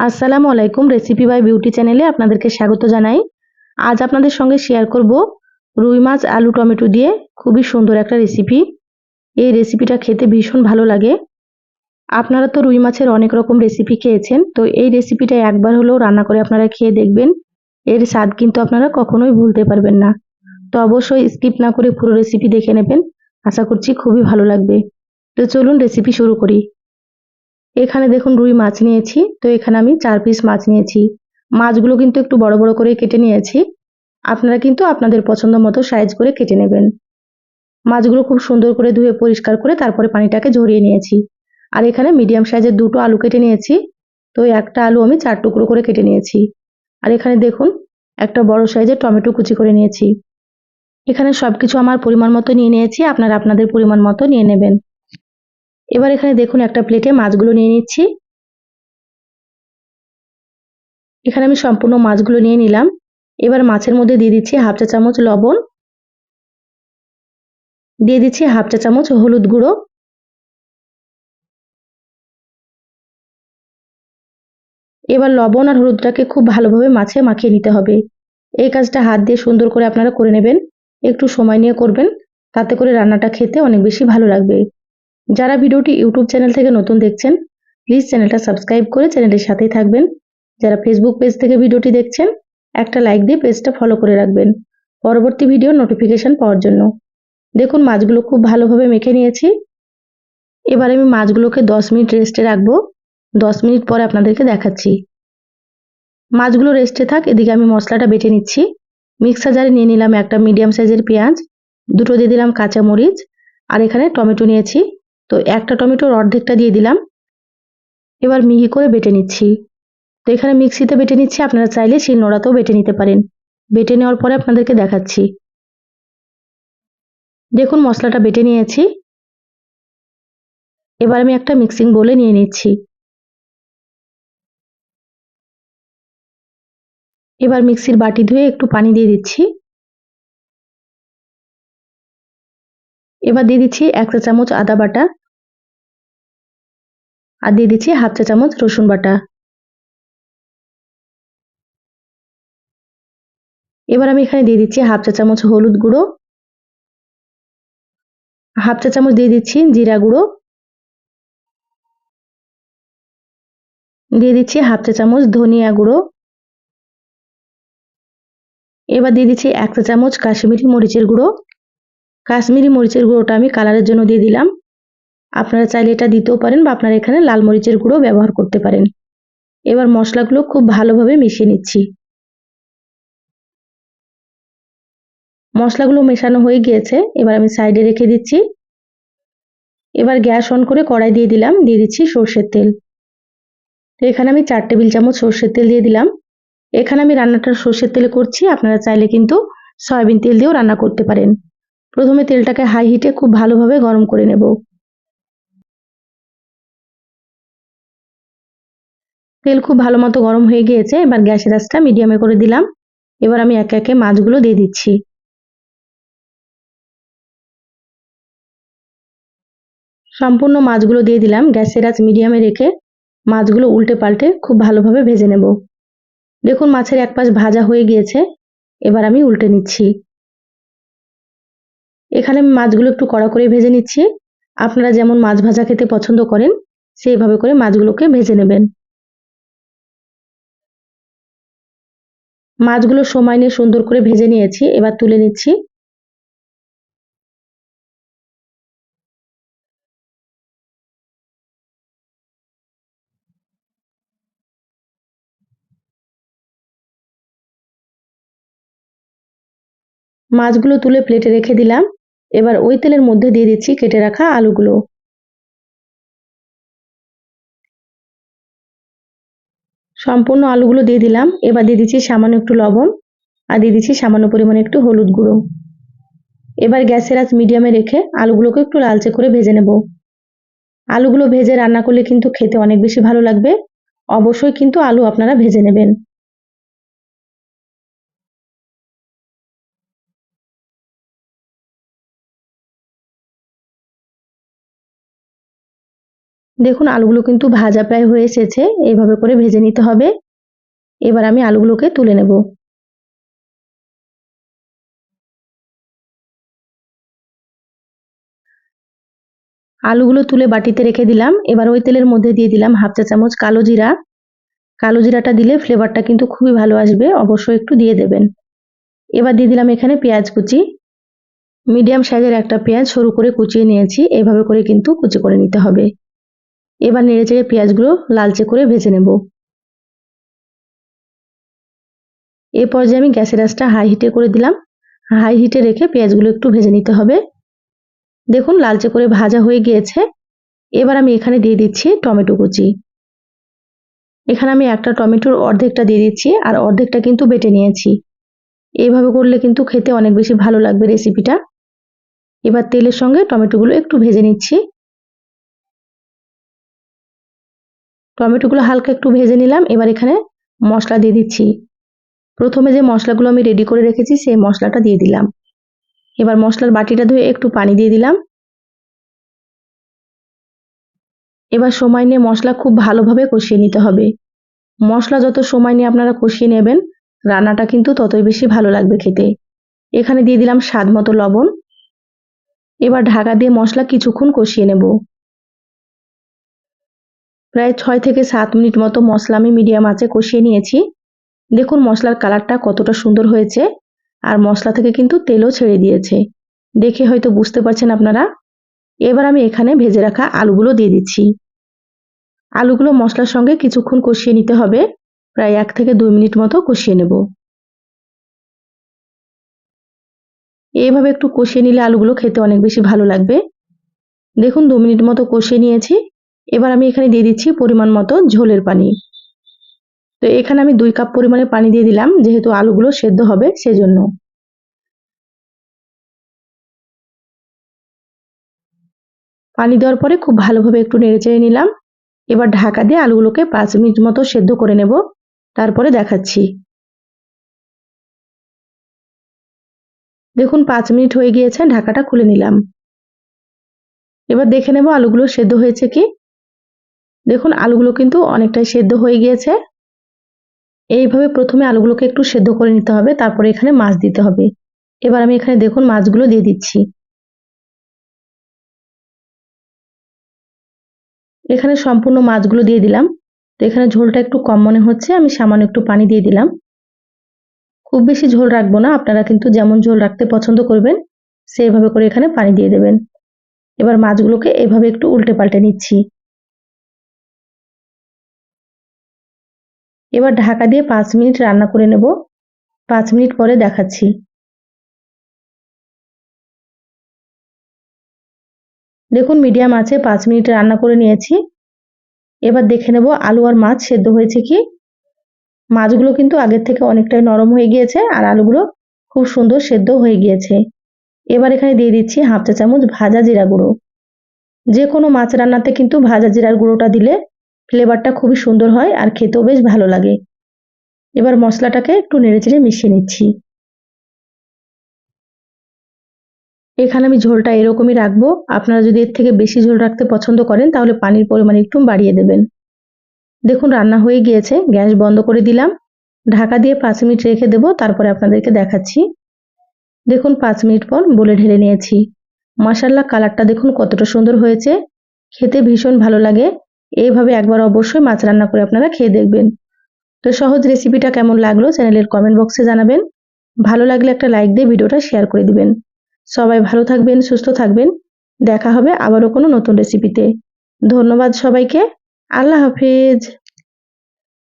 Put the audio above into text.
আসসালামু আলাইকুম recipe by beauty চ্যানেলে আপনাদেরকে স্বাগত জানাই। আজ আপনাদের সঙ্গে শেয়ার করব রুই মাছ, আলু, টমেটো দিয়ে খুবই সুন্দর একটা রেসিপি এই রেসিপিটা খেতে ভীষণ ভালো লাগে। আপনারা তো রুই মাছের অনেক রকম রেসিপি খেয়েছেন, তো এই রেসিপিটা একবার হলেও রান্না করে আপনারা খেয়ে দেখবেন। এর স্বাদ কিন্তু আপনারা কখনোই ভুলতে পারবেন না। তো অবশ্যই স্কিপ না করে পুরো রেসিপি দেখে নেবেন। আশা করছি খুবই ভালো লাগবে। তো চলুন রেসিপি শুরু করি। এখানে দেখুন রুই মাছ নিয়েছি, তো এখানে আমি চার পিস মাছ নিয়েছি। মাছগুলো কিন্তু একটু বড় বড় করে কেটে নিয়েছি। আপনারা কিন্তু আপনাদের পছন্দ মতো সাইজ করে কেটে নেবেন। মাছগুলো খুব সুন্দর করে ধুয়ে পরিষ্কার করে তারপরে পানিটাকে ঝরিয়ে নিয়েছি। আর এখানে মিডিয়াম সাইজের দুটো আলু কেটে নিয়েছি, তো একটা আলু আমি চার টুকরো করে কেটে নিয়েছি। আর এখানে দেখুন, একটা বড় সাইজের টমেটো কুচি করে নিয়েছি। এখানে সব কিছু আমার পরিমাণ মতো নিয়ে নিয়েছি, আপনারা আপনাদের পরিমাণ মতো নিয়ে নেবেন। এবার এখানে দেখুন একটা প্লেটে মাছগুলো নিয়ে নিচ্ছি। এখানে আমি সম্পূর্ণ মাছগুলো নিয়ে নিলাম। এবার মাছের মধ্যে দিয়ে দিচ্ছি হাফ চা চামচ লবণ। দিয়ে দিচ্ছি হাফ চা চামচ হলুদ গুঁড়ো। এবার লবণ আর হলুদটাকে খুব ভালোভাবে মাছে মাখিয়ে নিতে হবে। এই কাজটা হাত দিয়ে সুন্দর করে আপনারা করে নেবেন। একটু সময় নিয়ে করবেন। তাতে করে রান্নাটা খেতে অনেক বেশি ভালো লাগবে। যারা ভিডিওটি ইউটিউব চ্যানেল থেকে নতুন দেখছেন প্লিজ চ্যানেলটা সাবস্ক্রাইব করে চ্যানেলের সাথেই থাকবেন। যারা ফেসবুক পেজ থেকে ভিডিওটি দেখছেন, একটা লাইক দিয়ে পেজটা ফলো করে রাখবেন। পরবর্তী ভিডিও নোটিফিকেশন পাওয়ার জন্য। দেখুন, মাছগুলো খুব ভালোভাবে মেখে নিয়েছি। এবার আমি মাছগুলোকে দশ মিনিট রেস্টে রাখব। দশ মিনিট পরে আপনাদেরকে দেখাচ্ছি। মাছগুলো রেস্টে থাক, এদিকে আমি মশলাটা বেটে নিচ্ছি। মিক্সার জারে নিয়ে নিলাম একটা মিডিয়াম সাইজের পেঁয়াজ, দুটো দিয়ে দিলাম কাঁচামরিচ, আর এখানে টমেটো নিয়েছি। তো একটা টমেটোর অর্ধেকটা দিয়ে দিলাম। এবার মিহি করে বেটে নিচ্ছি। তো এখানে মিক্সিতে বেটে নিচ্ছি, আপনারা চাইলে শিলনোড়াতেও বেটে নিতে পারেন। বেটে নেওয়ার পরে আপনাদেরকে দেখাচ্ছি। দেখুন, মশলাটা বেটে নিয়েছি। এবার আমি একটা মিক্সিং বলে নিয়ে নিচ্ছি। এবার মিক্সির বাটি ধুয়ে একটু পানি দিয়ে দিচ্ছি। এবার দিয়ে দিচ্ছি এক চা চামচ আদা বাটা। আর দিয়ে দিচ্ছি হাফ চা চামচ রসুন বাটা। এবার আমি এখানে দিয়ে দিচ্ছি হাফ চা চামচ হলুদ গুঁড়ো। হাফ চা চামচ দিয়ে দিচ্ছি জিরা গুঁড়ো। দিয়ে দিচ্ছি হাফ চা চামচ ধনিয়া গুঁড়ো। এবার দিয়ে দিচ্ছি এক চা চামচ কাশ্মীরি মরিচের গুঁড়ো। কাশ্মীরি মরিচের গুঁড়োটা আমি কালারের জন্য দিয়ে দিলাম। আপনারা চাইলে এটা দিতেও পারেন বা আপনারা এখানে লাল মরিচের গুঁড়ো ব্যবহার করতে পারেন। এবার মশলাগুলো খুব ভালোভাবে মিশিয়ে নিচ্ছি। মশলাগুলো মেশানো হয়ে গিয়েছে, এবার আমি সাইডে রেখে দিচ্ছি। এবার গ্যাস অন করে কড়াই দিয়ে দিলাম, দিয়ে দিচ্ছি সর্ষের তেল। এখানে আমি চার টেবিল চামচ সর্ষের তেল দিয়ে দিলাম। এখানে আমি রান্নাটা সর্ষের তেলে করছি, আপনারা চাইলে কিন্তু সয়াবিন তেল দিয়েও রান্না করতে পারেন। প্রথমে তেলটাকে হাই হিটে খুব ভালোভাবে গরম করে নেব। তেল খুব ভালো মতো গরম হয়ে গিয়েছে, এবার গ্যাসের আঁচটা মিডিয়ামে করে দিলাম। এবার আমি একে একে মাছগুলো দিয়ে দিচ্ছি। সম্পূর্ণ মাছগুলো দিয়ে দিলাম, গ্যাসের আঁচ মিডিয়ামে রেখে মাছগুলো উল্টে পাল্টে খুব ভালোভাবে ভেজে নেব। দেখুন মাছের এক পাশ ভাজা হয়ে গিয়েছে, এবার আমি উল্টে নিচ্ছি। এখানে আমি মাছগুলো একটু কড়া করে ভেজে নিচ্ছি। আপনারা যেমন মাছ ভাজা খেতে পছন্দ করেন, সেইভাবে করে মাছগুলোকে ভেজে নেবেন। মাছগুলো সময় নিয়ে সুন্দর করে ভেজে নিয়েছি, এবার তুলে নিচ্ছি। মাছগুলো তুলে প্লেটে রেখে দিলাম। এবার ওই তেলের মধ্যে দিয়ে দিচ্ছি কেটে রাখা আলুগুলো। সম্পূর্ণ আলুগুলো দিয়ে দিলাম। এবার দিয়ে দিচ্ছি সামান্য একটু লবণ আর দিয়ে দিচ্ছি সামান্য পরিমাণে একটু হলুদ গুঁড়ো। এবার গ্যাসের আঁচ মিডিয়ামে রেখে আলুগুলোকে একটু লালচে করে ভেজে নেব। আলুগুলো ভেজে রান্না করলে কিন্তু খেতে অনেক বেশি ভালো লাগবে। অবশ্যই কিন্তু আলু আপনারা ভেজে নেবেন। দেখুন, আলুগুলো কিন্তু ভাজা প্রায় হয়ে এসেছে এইভাবে করে ভেজে নিতে হবে। এবার আমি আলুগুলোকে তুলে নেব। আলুগুলো তুলে বাটিতে রেখে দিলাম। এবার ওই তেলের মধ্যে দিয়ে দিলাম হাফ চা চামচ কালো জিরা। কালো জিরাটা দিলে ফ্লেভারটা কিন্তু খুবই ভালো আসবে, অবশ্যই একটু দিয়ে দেবেন। এবার দিয়ে দিলাম এখানে পেঁয়াজ কুচি। মিডিয়াম সাইজের একটা পেঁয়াজ সরু করে কুচিয়ে নিয়েছি এইভাবে করে কিন্তু কুচি করে নিতে হবে। এবার নেড়ে চেড়ে পেঁয়াজগুলো লালচে করে ভেজে নেব। এই পর্যায়ে আমি গ্যাসের আঁচটা হাই হিটে করে দিলাম। হাই হিটে রেখে পেঁয়াজগুলো একটু ভেজে নিতে হবে। দেখুন লালচে করে ভাজা হয়ে গিয়েছে। এবার আমি এখানে দিয়ে দিচ্ছি টমেটো কুচি। এখানে আমি একটা টমেটোর অর্ধেকটা দিয়ে দিচ্ছি আর অর্ধেকটা কিন্তু বেটে নিয়েছি। এইভাবে করলে কিন্তু খেতে অনেক বেশি ভালো লাগবে রেসিপিটা এবার তেলের সঙ্গে টমেটোগুলো একটু ভেজে নিচ্ছি। টমেটোগুলো হালকা একটু ভেজে নিলাম। এবার এখানে মশলা দিয়ে দিচ্ছি। প্রথমে যে মশলাগুলো আমি রেডি করে রেখেছি, সেই মশলাটা দিয়ে দিলাম। এবার মশলার বাটিটা ধুয়ে একটু পানি দিয়ে দিলাম। এবার সময় নিয়ে মশলা খুব ভালোভাবে কষিয়ে নিতে হবে। মশলা যত সময় নিয়ে আপনারা কষিয়ে নেবেন, রান্নাটা কিন্তু ততই বেশি ভালো লাগবে খেতে। এখানে দিয়ে দিলাম স্বাদ মতো লবণ। এবার ঢাকা দিয়ে মশলা কিছুক্ষণ কষিয়ে নেব। প্রায় ছয় থেকে সাত মিনিট মতো মশলা আমি মিডিয়াম আঁচে কষিয়ে নিয়েছি। দেখুন মশলার কালারটা কতটা সুন্দর হয়েছে আর মশলা থেকে কিন্তু তেলও ছেড়ে দিয়েছে। দেখে হয়তো বুঝতে পারছেন আপনারা। এবার আমি এখানে ভেজে রাখা আলুগুলো দিয়ে দিচ্ছি। আলুগুলো মশলার সঙ্গে কিছুক্ষণ কষিয়ে নিতে হবে। প্রায় এক থেকে দুই মিনিট মতো কষিয়ে নেব। এইভাবে একটু কষিয়ে নিলে আলুগুলো খেতে অনেক বেশি ভালো লাগবে। দেখুন দু মিনিট মতো কষিয়ে নিয়েছি। এবার আমি এখানে দিয়ে দিচ্ছি পরিমাণ মতো ঝোলের পানি। তো এখানে আমি দুই কাপ পরিমাণে পানি দিয়ে দিলাম, যেহেতু আলুগুলো সেদ্ধ হবে সেজন্য। পানি দেওয়ার পরে খুব ভালোভাবে একটু নেড়ে চেড়ে নিলাম। এবার ঢাকা দিয়ে আলুগুলোকে পাঁচ মিনিট মতো সেদ্ধ করে নেব, তারপরে দেখাচ্ছি। দেখুন, পাঁচ মিনিট হয়ে গিয়েছে, ঢাকাটা খুলে নিলাম। এবার দেখে নেব আলুগুলো সেদ্ধ হয়েছে কি। দেখুন, আলুগুলো কিন্তু অনেকটাই সেদ্ধ হয়ে গিয়েছে। এইভাবে প্রথমে আলুগুলোকে একটু সেদ্ধ করে নিতে হবে, তারপরে এখানে মাছ দিতে হবে। এবার আমি এখানে দেখুন, মাছগুলো দিয়ে দিচ্ছি। এখানে সম্পূর্ণ মাছগুলো দিয়ে দিলাম। তো এখানে ঝোলটা একটু কম মনে হচ্ছে, আমি সামান্য একটু পানি দিয়ে দিলাম। খুব বেশি ঝোল রাখব না, আপনারা কিন্তু যেমন ঝোল রাখতে পছন্দ করবেন, সেইভাবে করে এখানে পানি দিয়ে দেবেন। এবার মাছগুলোকে এভাবে একটু উল্টে পাল্টে নিচ্ছি। এবার ঢাকা দিয়ে পাঁচ মিনিট রান্না করে নেব। পাঁচ মিনিট পরে দেখাচ্ছি। দেখুন, মিডিয়াম আছে, পাঁচ মিনিট রান্না করে নিয়েছি। এবার দেখে নেব আলু আর মাছ সেদ্ধ হয়েছে কি। মাছগুলো কিন্তু আগের থেকে অনেকটাই নরম হয়ে গিয়েছে আর আলুগুলো খুব সুন্দর সেদ্ধ হয়ে গিয়েছে। এবার এখানে দিয়ে দিচ্ছি হাফ চা চামচ ভাজা জিরা গুঁড়ো। যে কোনো মাছ রান্নাতে কিন্তু ভাজা জিরার গুঁড়োটা দিলে ফ্লেভারটা খুবই সুন্দর হয় আর খেতেও বেশ ভালো লাগে। এবার মশলাটাকে একটু নেড়েচেড়ে মিশিয়ে নিচ্ছি। এখানে আমি ঝোলটা এরকমই রাখব। আপনারা যদি এর থেকে বেশি ঝোল রাখতে পছন্দ করেন, তাহলে পানির পরিমাণ একটু বাড়িয়ে দেবেন। দেখুন, রান্না হয়ে গিয়েছে, গ্যাস বন্ধ করে দিলাম। ঢাকা দিয়ে পাঁচ মিনিট রেখে দেবো, তারপরে আপনাদেরকে দেখাচ্ছি। দেখুন, পাঁচ মিনিট পর বলে ঢেলে নিয়েছি। মাসাল্লা কালারটা দেখুন কতটা সুন্দর হয়েছে। খেতে ভীষণ ভালো লাগে। এইভাবে একবার অবশ্যই মাছ রান্না করে আপনারা খেয়ে দেখবেন। তো সহজ রেসিপিটা কেমন লাগল চ্যানেলের কমেন্ট বক্সে জানাবেন। ভালো লাগলে একটা লাইক দিয়ে ভিডিওটা শেয়ার করে দিবেন। সবাই ভালো থাকবেন, সুস্থ থাকবেন। দেখা হবে আবারও কোনো নতুন রেসিপিতে ধন্যবাদ সবাইকে। আল্লাহ হাফিজ।